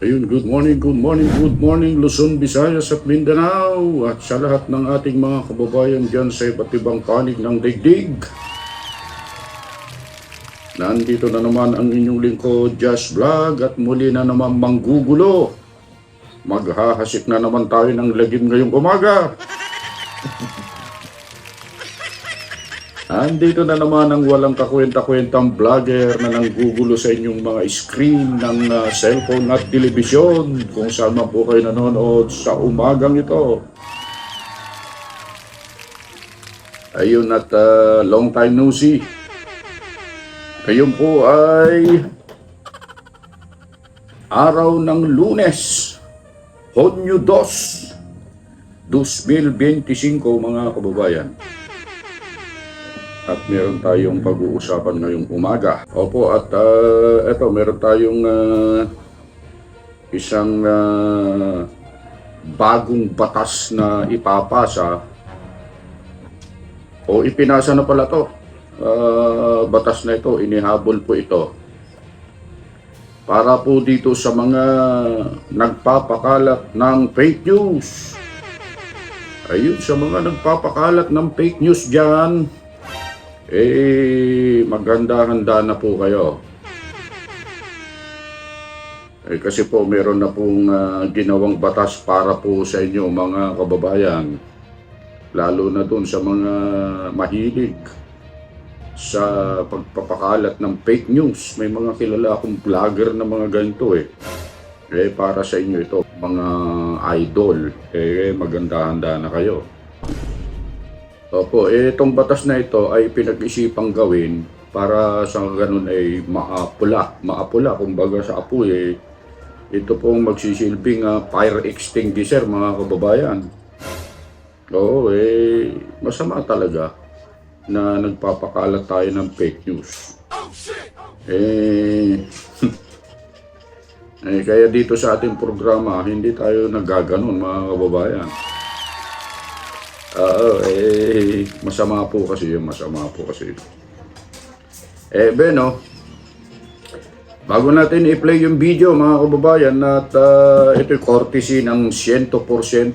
Ayun, good morning, good morning, good morning Luzon, Visayas at Mindanao at sa lahat ng ating mga kababayan dyan sa iba't ibang panig ng daigdig. Nandito na naman ang inyong lingkod, Just Vlog at muli na naman manggugulo. Maghahasik na naman tayo ng lagim ngayong umaga. Andito na naman ang walang kakwenta-kwentang vlogger na nanggugulo sa inyong mga screen ng uh, cellphone at telebisyon kung saan man po kayo nanonood sa umagang ito. Ayun at uh, long time no see. Ngayon po ay araw ng lunes, Honyo 2, 2025 mga kababayan. At meron tayong pag-uusapan ngayong umaga. Opo, at uh, eto, meron tayong ah, isang ah, bagong batas na ipapasa o ipinasa na pala to. Ah, batas na ito, inihabol po ito. Para po dito sa mga nagpapakalat ng fake news. Ayun, sa mga nagpapakalat ng fake news dyan, eh, maganda-handa na po kayo. Eh, kasi po meron na pong ah, ginawang batas para po sa inyo mga kababayan. Lalo na dun sa mga mahilig sa pagpapakalat ng fake news. May mga kilala akong vlogger na mga ganito eh. Eh, para sa inyo ito, mga idol. Eh, maganda-handa na kayo. Opo, eh, itong batas na ito ay pinag-isipang gawin para sa ganun ay maapula. Maapula, kumbaga sa apoy eh. Ito pong magsisilbing ah, fire extinguisher mga kababayan. Oo, eh, masama talaga na nagpapakalat tayo ng fake news. Eh, eh, kaya dito sa ating programa, hindi tayo nagaganon mga kababayan. Oo, eh, masama po kasi yun, masama po kasi. Eh, Beno, bago natin i-play yung video mga kababayan at uh, ito'y courtesy ng 100%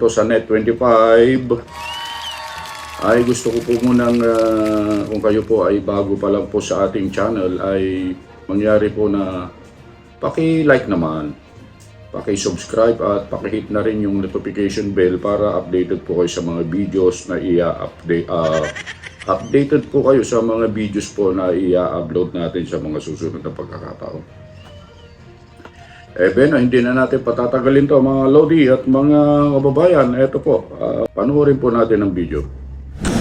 sa Net25 ay gusto ko po munang ah, kung kayo po ay bago pa lang po sa ating channel ay mangyari po na paki-like naman paki-subscribe at paki-hit na rin yung notification bell para updated po kayo sa mga videos na i-update updated po kayo sa mga videos po na i-upload natin sa mga susunod na pagkakataon. Eh Ben, hindi na natin patatagalin to mga Lodi at mga kababayan. Ito po, ah, panoorin po natin ang video.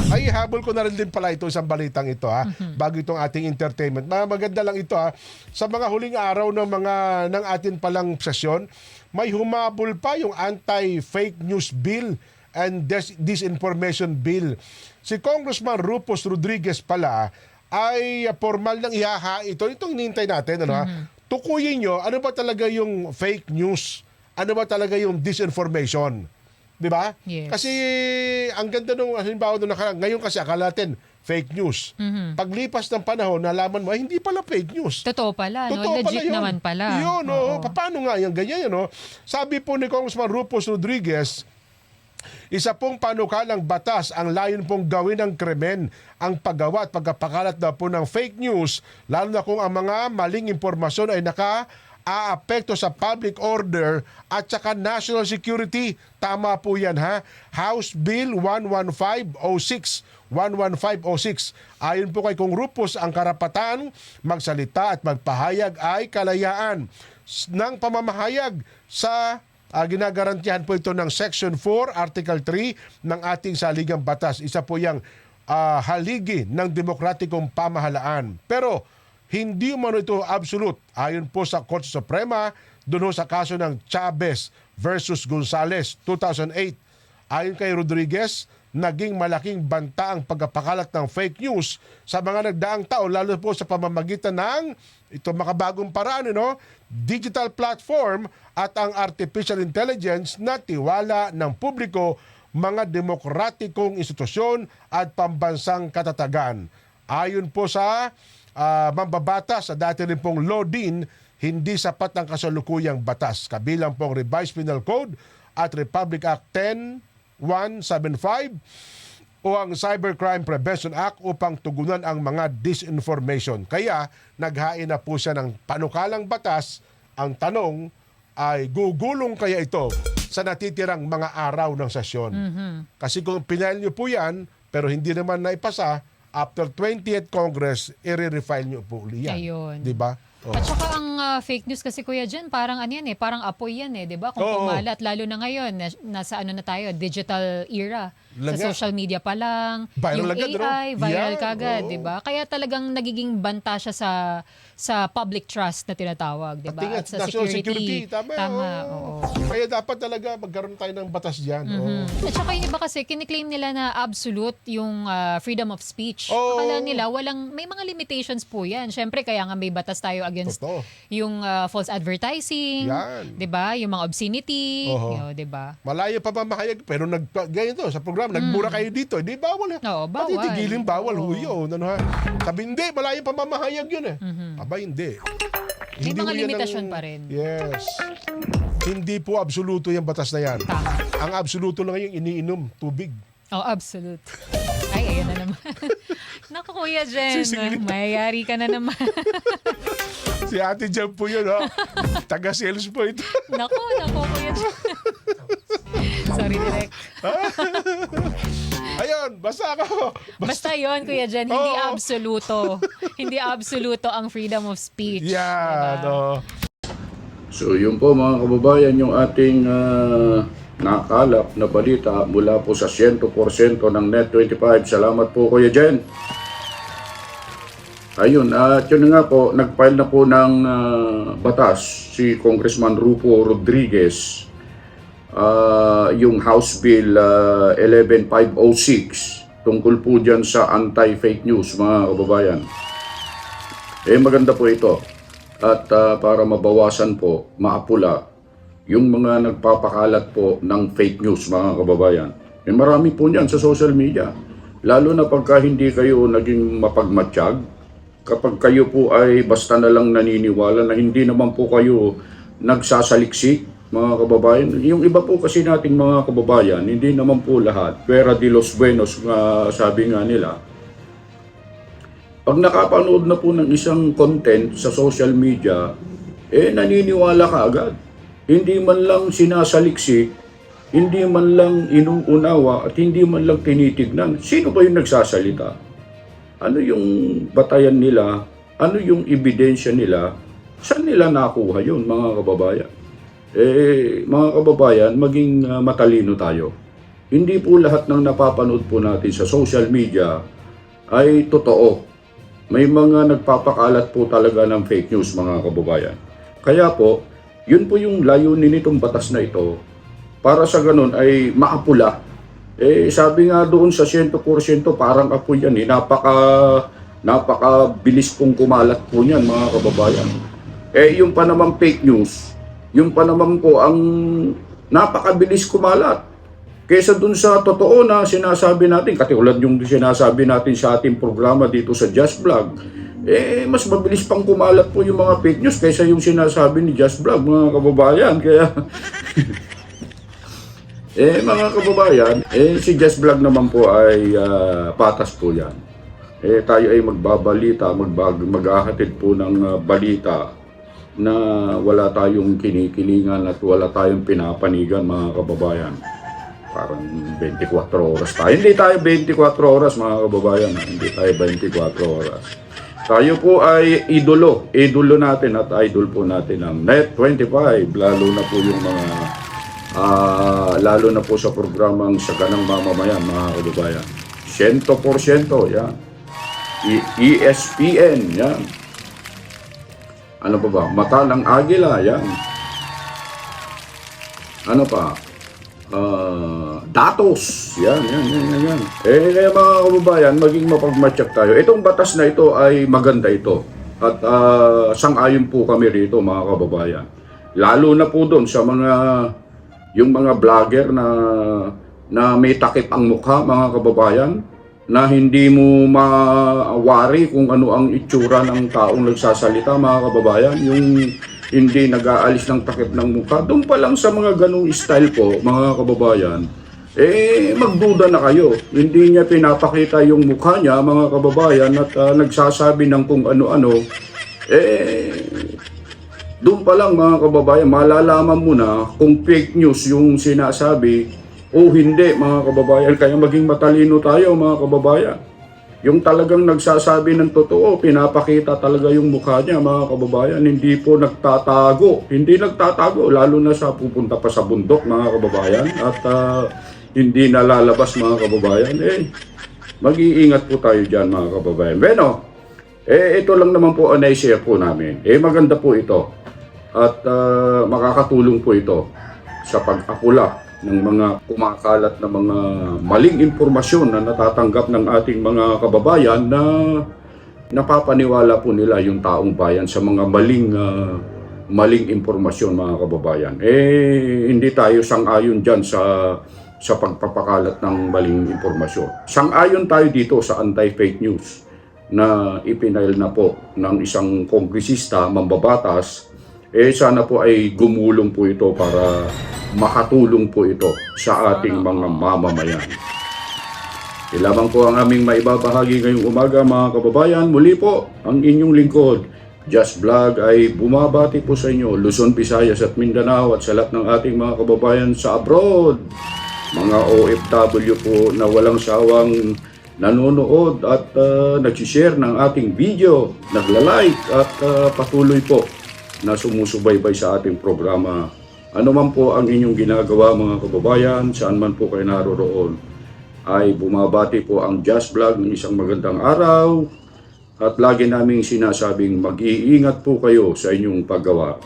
Ay, habol ko na rin din pala ito isang balitang ito ha, bago itong ating entertainment. Ma- Maganda lang ito ha. Sa mga huling araw ng mga ng atin palang sesyon, may humabol pa yung anti-fake news bill and dis- disinformation bill. Si Congressman Rufus Rodriguez pala ay formal nang ihaha ito. Itong hinihintay natin, ano ha? Tukuyin nyo, ano ba talaga yung fake news? Ano ba talaga yung disinformation? Di ba? Yes. Kasi ang ganda nung halimbawa nung nakaraan, ngayon kasi akala natin fake news. Paglipas ng panahon, nalaman mo, ay hindi pala fake news. Totoo pala, no? Totoo Legit yun. naman pala. Yun, oo. Oo. Paano nga yan? Ganyan yun, no? Sabi po ni Congressman Rufus Rodriguez, isa pong panukalang batas ang layon pong gawin ng krimen ang paggawa at pagkapakalat na po ng fake news lalo na kung ang mga maling impormasyon ay naka aapekto sa public order at saka national security. Tama po yan ha. House Bill 11506 11506. Ayon po kay Kong Rupos, ang karapatan magsalita at magpahayag ay kalayaan ng pamamahayag sa Ah, ginagarantihan po ito ng Section 4, Article 3 ng ating saligang batas. Isa po yung ah, haligi ng demokratikong pamahalaan. Pero hindi umano ito absolute. Ayon po sa Korte Suprema, doon sa kaso ng Chavez versus Gonzales 2008. Ayon kay Rodriguez, naging malaking banta ang pagpapakalat ng fake news sa mga nagdaang taon, lalo po sa pamamagitan ng ito makabagong paraan, no? digital platform at ang artificial intelligence na tiwala ng publiko mga demokratikong institusyon at pambansang katatagan. Ayon po sa ah, mambabata sa dati rin pong law din hindi sapat ang kasalukuyang batas kabilang po ang Revised Penal Code at Republic Act 10175 o ang Cybercrime Prevention Act upang tugunan ang mga disinformation. Kaya naghain na po siya ng panukalang batas. Ang tanong ay gugulong kaya ito sa natitirang mga araw ng sesyon. Kasi kung pinail niyo po yan, pero hindi naman naipasa, after 20th Congress, i-refile niyo po uli yan. Ayun. Di ba? Oh. At saka ang ah, fake news kasi Kuya Jen, parang ano yan eh, parang apoy yan eh, 'di ba? Kung Oo. kumalat lalo na ngayon, nas- nasa ano na tayo, digital era. Sa social media pa lang, Viral yung agad, no? AI, viral Yan, kagad, oo. 'di ba? Kaya talagang nagiging banta siya sa sa public trust na tinatawag, 'di ba? Nga, At sa national security. Tama, oo. Kaya dapat talaga magkaroon tayo ng batas dyan. oo. At saka yung iba kasi, kiniklaim nila na absolute yung ah, freedom of speech. Oo. Akala nila, walang, may mga limitations po yan. Siyempre, kaya nga may batas tayo against Totoo. yung ah, false advertising. 'di ba? Yung mga obscenity, Oho. yun, 'di ba? Malayo pa mamahayag, pero nag, ganito, sa programa, nagmura kayo dito, di bawal. Mm. Oo, bawal. Patitigilin bawal, Oo. huyo. Ano, ha? Sabi, hindi, malayo pa mamahayag yun eh. Aba, hindi. May mga ho yan limitasyon pa rin. Yes. Hindi po absoluto yung batas na yan. Tama. Ang absoluto lang yung iniinom, tubig. Oh, absolute. Ay, ayun na naman. Naku, Kuya Jen, mayayari ka na naman. Si Ate Jam po yun, ha? Taga-sales po ito. naku, naku, Kuya Jen. Basta ako. Basta yon Kuya Jen, hindi Oo. absoluto. hindi absoluto ang freedom of speech. Yan, Diba? oh. So yun po mga kababayan yung ating ah, nakalap na balita mula po sa 100% ng Net25. Salamat po Kuya Jen. Ayun, at yun nga po, nag-file na po ng ah, batas si Congressman Rupo Rodriguez Ah, yung House Bill ah, 11506 tungkol po dyan sa anti-fake news mga kababayan. Eh maganda po ito. At ah, para mabawasan po, maapula yung mga nagpapakalat po ng fake news mga kababayan. Eh marami po niyan sa social media. Lalo na pagka hindi kayo naging mapagmatsyag, kapag kayo po ay basta na lang naniniwala na hindi naman po kayo nagsasaliksik mga kababayan. Yung iba po kasi nating mga kababayan, hindi naman po lahat. Pera de los buenos, nga sabi nga nila, pag nakapanood na po ng isang content sa social media, eh naniniwala ka agad. Hindi man lang sinasaliksik, hindi man lang inuunawa at hindi man lang tinitignan. Sino ba yung nagsasalita? Ano yung batayan nila? Ano yung ebidensya nila? Saan nila nakuha yun mga kababayan? Eh, mga kababayan, maging ah, matalino tayo. Hindi po lahat ng napapanood po natin sa social media ay totoo. May mga nagpapakalat po talaga ng fake news mga kababayan. Kaya po, yun po yung layunin nitong batas na ito para sa ganun ay maapula. Eh sabi nga doon sa 100% parang apoy yan eh. Napaka napaka bilis pong kumalat po niyan mga kababayan. Eh yung pa naman fake news, yung pa naman po ang napakabilis kumalat. Kesa dun sa totoo na sinasabi natin, katulad yung sinasabi natin sa ating programa dito sa Just Vlog, eh, mas mabilis pang kumalat po yung mga fake news kaysa yung sinasabi ni Just Vlog, mga kababayan. Kaya, eh, mga kababayan, eh, si Just Vlog naman po ay ah, patas po yan. Eh, tayo ay magbabalita, magbag, maghahatid po ng ah, balita na wala tayong kinikilingan at wala tayong pinapanigan, mga kababayan parang 24 oras tayo. Hindi tayo 24 oras mga kababayan. Hindi tayo 24 oras. Tayo po ay idolo. Idolo natin at idol po natin ang Net25. Lalo na po yung mga ah, lalo na po sa programang Saganang Mamamayan mga kababayan. 100% yan. E- ESPN yan. Ano pa ba? Mata ng Agila yan. Ano pa? Ah, datos. Yan, yan, yan, yan, yan. Eh, kaya mga kababayan, maging mapagmatyak tayo. Itong batas na ito ay maganda ito. At ah, sang-ayon po kami rito, mga kababayan. Lalo na po doon sa mga, yung mga vlogger na, na may takip ang mukha, mga kababayan. Na hindi mo mawari kung ano ang itsura ng taong nagsasalita mga kababayan. Yung hindi nag-aalis ng takip ng mukha. Doon pa lang sa mga ganong style po mga kababayan, eh magduda na kayo. Hindi niya pinapakita yung mukha niya mga kababayan at ah, nagsasabi ng kung ano-ano. Eh doon pa lang mga kababayan, malalaman mo na kung fake news yung sinasabi o hindi mga kababayan. Kaya maging matalino tayo mga kababayan. Yung talagang nagsasabi ng totoo, pinapakita talaga yung mukha niya mga kababayan. Hindi po nagtatago. Hindi nagtatago, lalo na sa pupunta pa sa bundok mga kababayan. At ah, hindi nalalabas mga kababayan. Eh, mag-iingat po tayo dyan mga kababayan. Bueno, eh, ito lang naman po ang naishare po namin. Eh, maganda po ito. At ah, makakatulong po ito sa pag-apula ng mga kumakalat na mga maling impormasyon na natatanggap ng ating mga kababayan na napapaniwala po nila yung taong bayan sa mga maling ah, maling impormasyon mga kababayan. Eh, hindi tayo sang-ayon dyan sa sa pagpapakalat ng maling impormasyon. Sang-ayon tayo dito sa anti-fake news na ipinail na po ng isang kongresista, mambabatas, eh sana po ay gumulong po ito para makatulong po ito sa ating mga mamamayan. Ilamang po ang aming maibabahagi ngayong umaga mga kababayan. Muli po ang inyong lingkod. Just Vlog ay bumabati po sa inyo, Luzon, Visayas at Mindanao at sa lahat ng ating mga kababayan sa abroad. Mga OFW po na walang sawang nanonood at uh, nagsishare ng ating video, nagla-like at ah, patuloy po na sumusubaybay sa ating programa. Ano man po ang inyong ginagawa mga kababayan, saan man po kayo naroroon, ay bumabati po ang Just Vlog ng isang magandang araw at lagi naming sinasabing mag-iingat po kayo sa inyong paggawa.